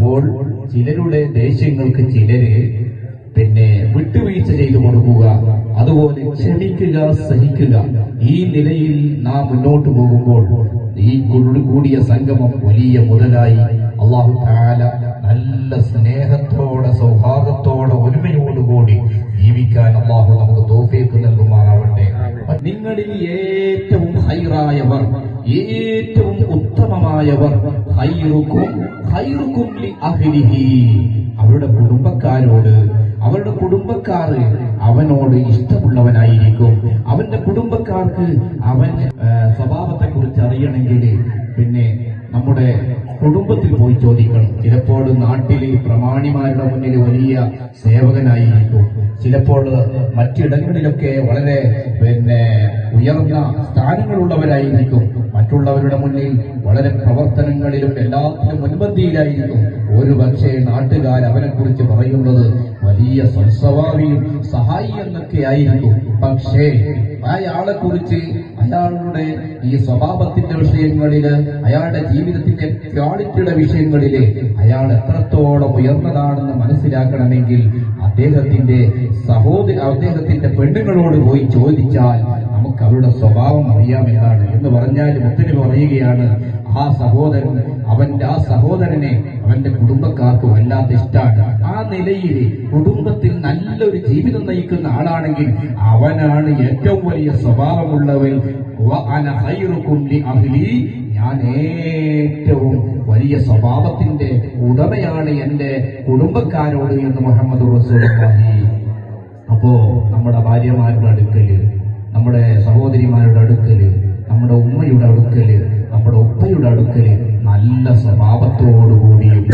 അപ്പോൾ ചിലരുടെ ദേഷ്യങ്ങൾക്ക് ചിലര് പിന്നെ വിട്ടുവീഴ്ച ചെയ്തു കൊടുക്കുക. അതുപോലെ ക്ഷമിക്കുക സഹിക്കുക. ഈ നിലയിൽ നാം മുന്നോട്ട് പോകുമ്പോൾ ഈ കൂടിയ സംഗമം വലിയ മുതലായി അള്ളാഹു താല നല്ല സ്നേഹത്തോടെ സൗഹാർദ്ദത്തോടെ ഒരുമയോടുകൂടി ജീവിക്കാൻ അള്ളാഹു നമുക്ക് തോഫേക്ക് നൽകുമാറാവട്ടെ. നിങ്ങളിൽ ഏറ്റവും ഹൈറായവർ ഏറ്റവും ഉത്തമമായവർ അവരുടെ കുടുംബക്കാരോട് അവരുടെ കുടുംബക്കാർ അവനോട് ഇഷ്ടമുള്ളവനായിരിക്കും. അവന്റെ കുടുംബക്കാർക്ക് അവൻ സ്വഭാവത്തെ കുറിച്ച് അറിയണമെങ്കിൽ പിന്നെ നമ്മുടെ കുടുംബത്തിൽ പോയി ചോദിക്കണം. ചിലപ്പോൾ നാട്ടിൽ പ്രമാണിമാരുടെ മുന്നിൽ വലിയ സേവകനായിരിക്കും. ചിലപ്പോൾ മറ്റിടങ്ങളിലൊക്കെ വളരെ പിന്നെ ഉയർന്ന സ്ഥാനങ്ങളുള്ളവരായിരിക്കും. മറ്റുള്ളവരുടെ മുന്നിൽ വളരെ പ്രവർത്തനങ്ങളിലും എല്ലാത്തിലും മുൻപന്തിയിലായിരിക്കും. ഒരു പക്ഷേ നാട്ടുകാർ അവനെക്കുറിച്ച് പറയുന്നത് വലിയ സൽസ്വഭാവിയും സഹായി എന്നൊക്കെ ആയിരിക്കും. പക്ഷേ അയാളെ കുറിച്ച് അയാളുടെ ഈ സ്വഭാവത്തിന്റെ വിഷയങ്ങളിൽ അയാളുടെ ജീവിതത്തിന്റെ ക്വാളിറ്റിയുടെ വിഷയങ്ങളിൽ അയാൾ എത്രത്തോളം ഉയർന്നതാണെന്ന് മനസ്സിലാക്കണമെങ്കിൽ അദ്ദേഹത്തിന്റെ സഹോദര അദ്ദേഹത്തിന്റെ പെണ്ണുങ്ങളോട് പോയി ചോദിച്ചാൽ നമുക്ക് അവരുടെ സ്വഭാവം അറിയാമെന്നാണ് എന്ന് പറഞ്ഞാൽ മുത്തന് പറയുകയാണ്. ആ സഹോദരൻ അവന്റെ ആ സഹോദരനെ അവന്റെ കുടുംബക്കാർക്ക് വല്ലാത്ത ഇഷ്ടമാണ് ആ നിലയിൽ കുടുംബത്തിൽ നല്ലൊരു ജീവിതം നയിക്കുന്ന ആളാണെങ്കിൽ അവനാണ് ഏറ്റവും വലിയ സ്വഭാവമുള്ളവൻ. ഞാൻ ഏറ്റവും വലിയ സ്വഭാവത്തിന്റെ ഉടമയാണ് എന്റെ കുടുംബക്കാരോട് എന്ന് മുഹമ്മദ് റസൂൽ അപ്പോ നമ്മുടെ ഭാര്യമാരുടെ അടുക്കൽ അവരുടെ നല്ല സ്വഭാവത്തോടു കൂടിയും